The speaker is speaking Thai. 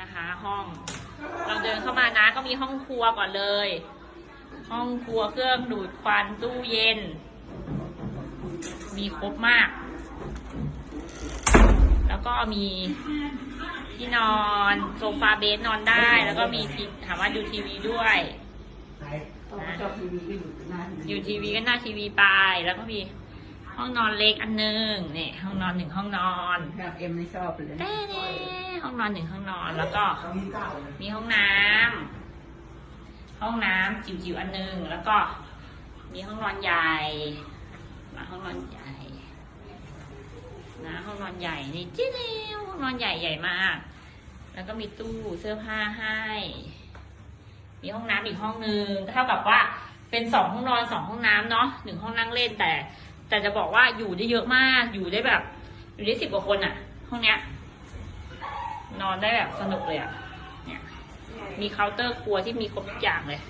นะคะ ห้อง เราเดินเข้ามานะก็มีห้องครัวก่อนเลย ห้องครัวเครื่องดูดควันตู้เย็น มีครบมาก แล้วก็มีที่นอนโซฟาเบสนอนได้ แล้วก็มีทีถามว่าดูทีวีด้วยชอบทีวีก็อยู่หน้าอยู่ทีวีก็หน้าทีวีไปแล้วก็มี ห้องนอนเล็กอันหนึงเนี่ยห้องนอนหนึ่งห้องนอนครับเอ็มไม่ชอบเลยเต้ๆห้องนอนหนึ่งห้องนอนแล้วก็เขามีเก่าเลยมีห้องน้ำห้องน้ำจิ๋วๆอันหนึงแล้วก็มีห้องนอนใหญ่มาห้องนอนใหญ่นะห้องนอนใหญ่นี่จิ๊วห้องนอนใหญ่ใหญ่มาก แล้วก็มีตู้เสื้อผ้าให้ มีห้องน้ำอีกห้องนึงก็เท่ากับว่าเป็นสองห้องนอนสองห้องน้ำเนาะหนึ่งห้องนั่งเล่นแต่ แต่จะบอกว่าอยู่ได้เยอะมาก อยู่ได้แบบ อยู่ได้สิบกว่าคนอะห้องเนี้ย นอนได้แบบสนุกเลยอะ เนี่ย มีเคาน์เตอร์ครัวที่มีครบทุกอย่างเลย